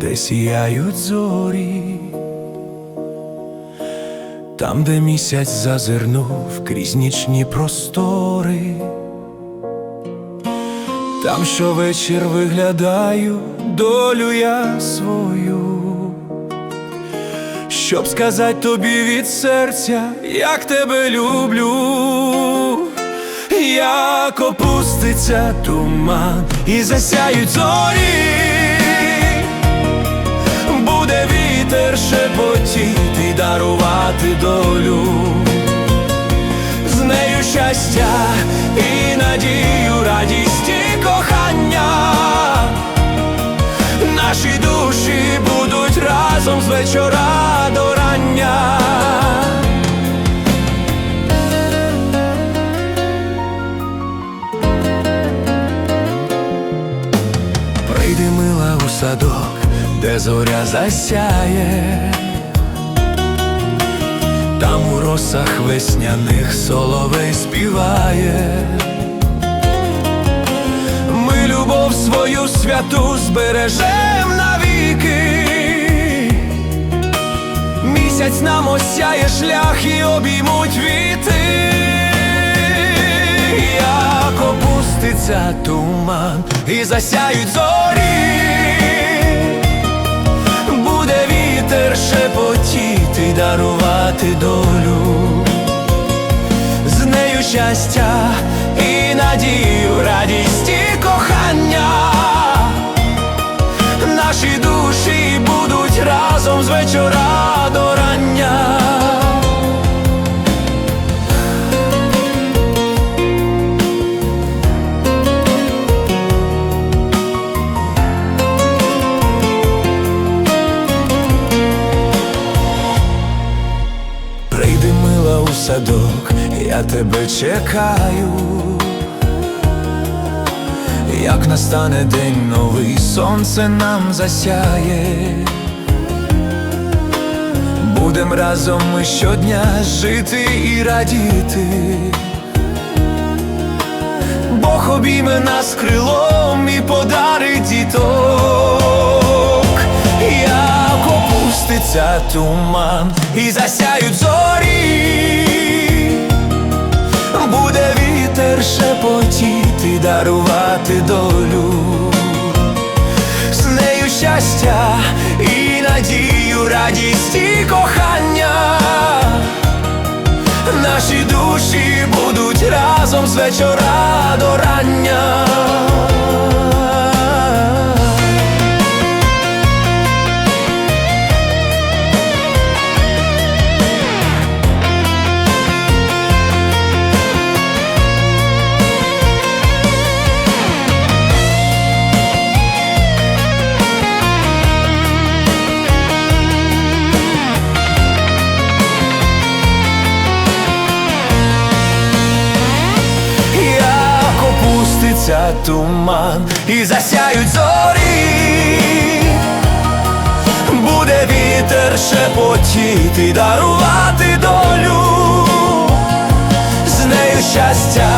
де сіяють зорі, там, де місяць зазирнув крізь нічні простори, там щовечір виглядаю долю я свою, щоб сказати тобі від серця, як тебе люблю, як опуститься туман і засяють зорі, буде вітер шепотіти, дарувати долю, з нею щастя і надію, радість і кохання. Наші душі будуть разом з вечора до рання. Садок, де зоря засяє, там у росах весняних соловей співає. Ми любов свою святу збережем навіки. Місяць нам осяє шлях і обіймуть віти. Опуститься туман і засяють зорі, буде вітер шепотіти, дарувати долю. З нею щастя і надію, радість і кохання. Наші душі будуть разом з вечора садок, я тебе чекаю. Як настане день новий, сонце нам засяє. Будем разом ми щодня жити і радіти. Бог обійме нас крилом і подарить діток. Як опуститься туман і засяють зорі, дарувати долю, з нею щастя і надію, радість і кохання. Наші душі будуть разом з вечора до рання. Опуститься туман і засяють зорі, буде вітер шепотіти, дарувати долю, з нею щастя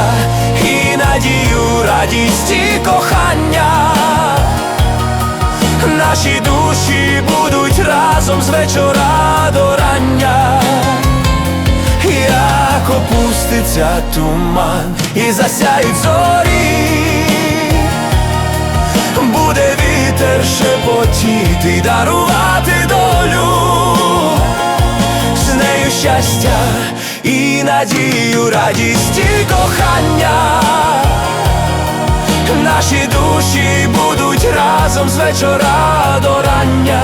і надію, радість і кохання. Наші душі будуть разом з вечора до рання. Як опуститься туман і засяють зорі, буде вітер шепотіти, дарувати долю, з нею щастя і надію, радість і кохання. Наші душі будуть разом з вечора до рання.